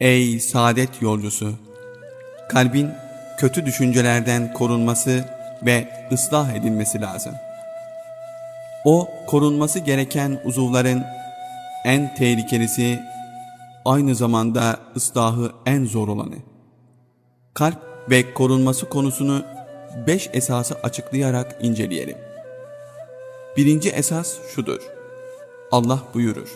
Ey saadet yolcusu! Kalbin kötü düşüncelerden korunması ve ıslah edilmesi lazım. O korunması gereken uzuvların en tehlikelisi, aynı zamanda ıslahı en zor olanı. Kalp ve korunması konusunu beş esası açıklayarak inceleyelim. Birinci esas şudur. Allah buyurur.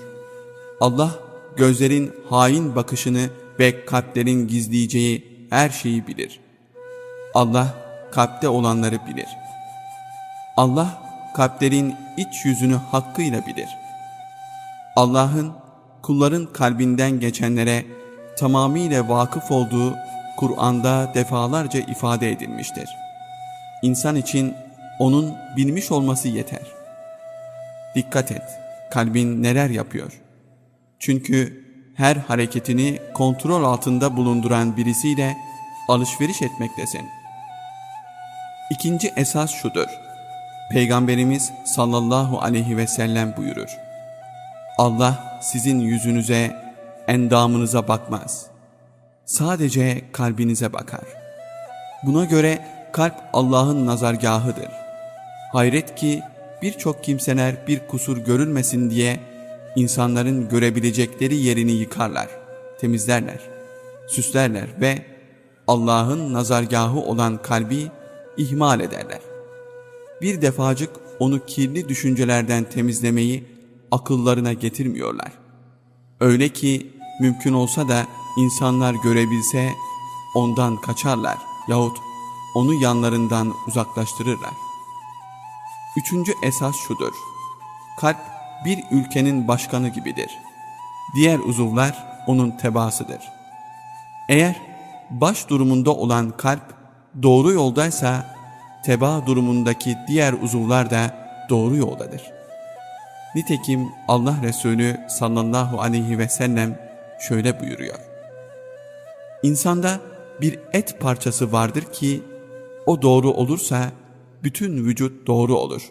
Allah gözlerin hain bakışını ve kalplerin gizleyeceği her şeyi bilir. Allah kalpte olanları bilir. Allah kalplerin iç yüzünü hakkıyla bilir. Allah'ın kulların kalbinden geçenlere tamamıyla vakıf olduğu Kur'an'da defalarca ifade edilmiştir. İnsan için onun bilmiş olması yeter. Dikkat et, kalbin neler yapıyor. Çünkü her hareketini kontrol altında bulunduran birisiyle alışveriş etmektesin. İkinci esas şudur. Peygamberimiz sallallahu aleyhi ve sellem buyurur. Allah sizin yüzünüze, endamınıza bakmaz. Sadece kalbinize bakar. Buna göre kalp Allah'ın nazargahıdır. Hayret ki birçok kimseler bir kusur görülmesin diye insanların görebilecekleri yerini yıkarlar, temizlerler, süslerler ve Allah'ın nazargahı olan kalbi ihmal ederler. Bir defacık onu kirli düşüncelerden temizlemeyi akıllarına getirmiyorlar. Öyle ki mümkün olsa da insanlar görebilse ondan kaçarlar yahut onu yanlarından uzaklaştırırlar. Üçüncü esas şudur. Kalp bir ülkenin başkanı gibidir. Diğer uzuvlar onun tebaasıdır. Eğer baş durumunda olan kalp doğru yoldaysa teba durumundaki diğer uzuvlar da doğru yoldadır. Nitekim Allah Resulü sallallahu aleyhi ve sellem şöyle buyuruyor. İnsanda bir et parçası vardır ki o doğru olursa bütün vücut doğru olur.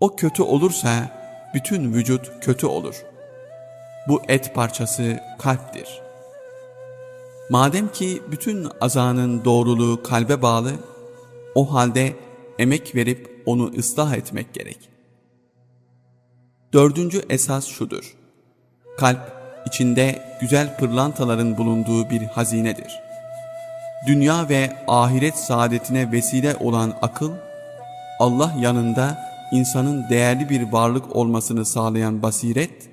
O kötü olursa bütün vücut kötü olur. Bu et parçası kalptir. Madem ki bütün azanın doğruluğu kalbe bağlı, o halde emek verip onu ıslah etmek gerek. Dördüncü esas şudur. Kalp içinde güzel pırlantaların bulunduğu bir hazinedir. Dünya ve ahiret saadetine vesile olan akıl, Allah yanında insanın değerli bir varlık olmasını sağlayan basiret,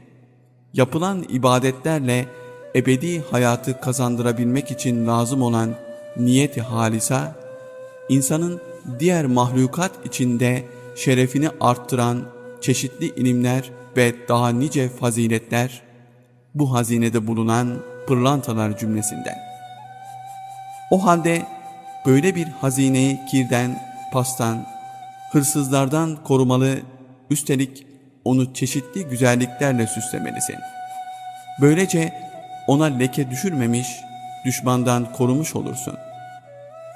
yapılan ibadetlerle ebedi hayatı kazandırabilmek için lazım olan niyeti halisa, insanın diğer mahlukat içinde şerefini arttıran çeşitli ilimler ve daha nice faziletler, bu hazinede bulunan pırlantalar cümlesinden. O halde böyle bir hazineyi kirden, pastan, hırsızlardan korumalı, üstelik onu çeşitli güzelliklerle süslemelisin. Böylece ona leke düşürmemiş, düşmandan korumuş olursun.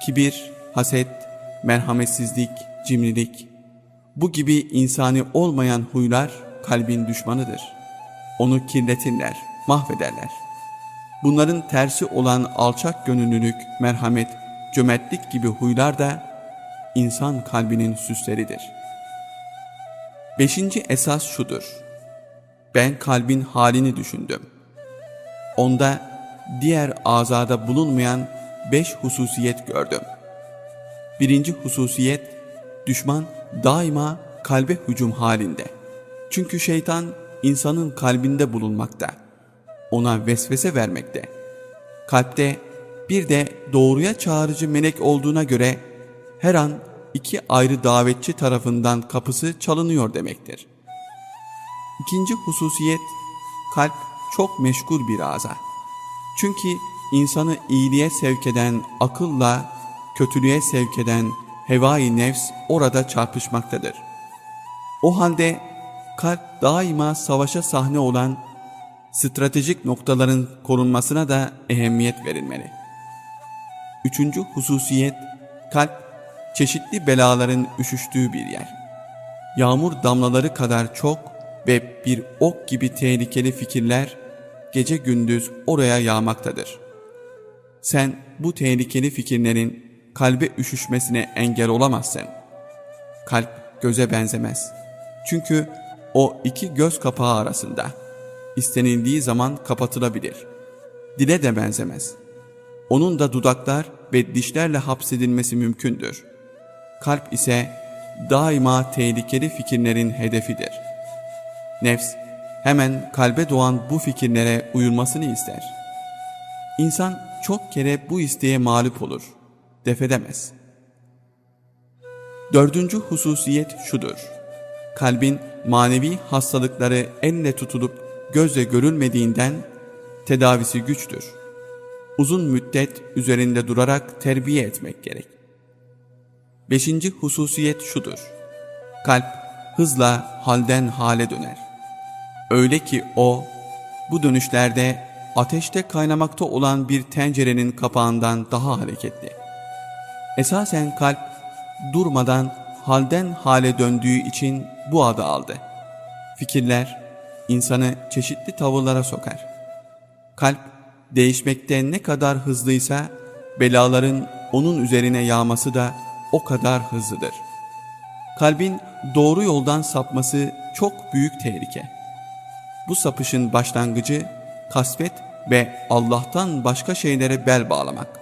Kibir, haset, merhametsizlik, cimrilik, bu gibi insani olmayan huylar kalbin düşmanıdır. Onu kirletirler, mahvederler. Bunların tersi olan alçak gönüllülük, merhamet, cömertlik gibi huylar da insan kalbinin süsleridir. Beşinci esas şudur. Ben kalbin halini düşündüm. Onda diğer azada bulunmayan beş hususiyet gördüm. Birinci hususiyet, düşman daima kalbe hücum halinde. Çünkü şeytan insanın kalbinde bulunmakta. Ona vesvese vermekte. Kalpte bir de doğruya çağırıcı melek olduğuna göre her an iki ayrı davetçi tarafından kapısı çalınıyor demektir. İkinci hususiyet, kalp çok meşgul bir aza. Çünkü insanı iyiliğe sevk eden akılla, kötülüğe sevk eden hevai nefs orada çarpışmaktadır. O halde kalp daima savaşa sahne olan stratejik noktaların korunmasına da ehemmiyet verilmeli. Üçüncü hususiyet, kalp çeşitli belaların üşüştüğü bir yer. Yağmur damlaları kadar çok ve bir ok gibi tehlikeli fikirler gece gündüz oraya yağmaktadır. Sen bu tehlikeli fikirlerin kalbe üşüşmesine engel olamazsın. Kalp göze benzemez. Çünkü o iki göz kapağı arasında. İstenildiği zaman kapatılabilir. Dile de benzemez. Onun da dudaklar ve dişlerle hapsedilmesi mümkündür. Kalp ise daima tehlikeli fikirlerin hedefidir. Nefs hemen kalbe doğan bu fikirlere uyulmasını ister. İnsan çok kere bu isteğe mağlup olur, defedemez. Dördüncü hususiyet şudur. Kalbin manevi hastalıkları elle tutulup gözle görülmediğinden tedavisi güçtür. Uzun müddet üzerinde durarak terbiye etmek gerek. Beşinci hususiyet şudur. Kalp hızla halden hale döner. Öyle ki o bu dönüşlerde ateşte kaynamakta olan bir tencerenin kapağından daha hareketli. Esasen kalp durmadan halden hale döndüğü için bu adı aldı. Fikirler insanı çeşitli tavırlara sokar. Kalp değişmekte ne kadar hızlıysa belaların onun üzerine yağması da o kadar hızlıdır. Kalbin doğru yoldan sapması çok büyük tehlike. Bu sapışın başlangıcı kasvet ve Allah'tan başka şeylere bel bağlamak.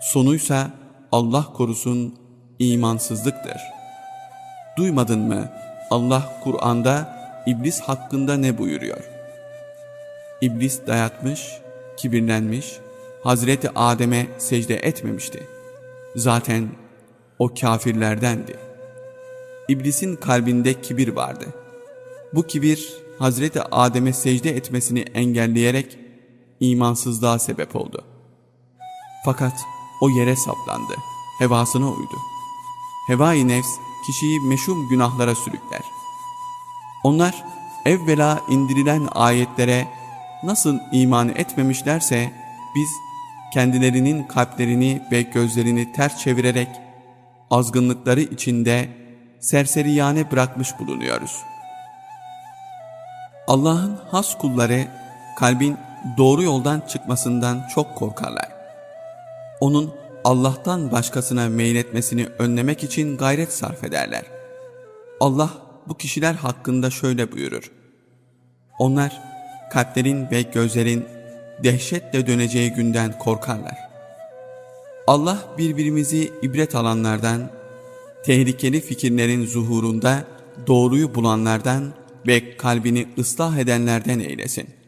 Sonuysa Allah korusun imansızlıktır. Duymadın mı Allah Kur'an'da iblis hakkında ne buyuruyor? İblis dayatmış, kibirlenmiş, Hazreti Adem'e secde etmemişti. Zaten o kafirlerdendi. İblisin kalbinde kibir vardı. Bu kibir Hazreti Adem'e secde etmesini engelleyerek imansızlığa sebep oldu. Fakat o yere saplandı, hevasına uydu. Hevai nefs kişiyi meşhum günahlara sürükler. Onlar evvela indirilen ayetlere nasıl iman etmemişlerse biz kendilerinin kalplerini ve gözlerini ters çevirerek azgınlıkları içinde serseriyane bırakmış bulunuyoruz. Allah'ın has kulları kalbin doğru yoldan çıkmasından çok korkarlar. Onun Allah'tan başkasına meyletmesini önlemek için gayret sarf ederler. Allah bu kişiler hakkında şöyle buyurur. Onlar kalplerin ve gözlerin dehşetle döneceği günden korkarlar. Allah birbirimizi ibret alanlardan, tehlikeli fikirlerin zuhurunda doğruyu bulanlardan ve kalbini ıslah edenlerden eylesin.''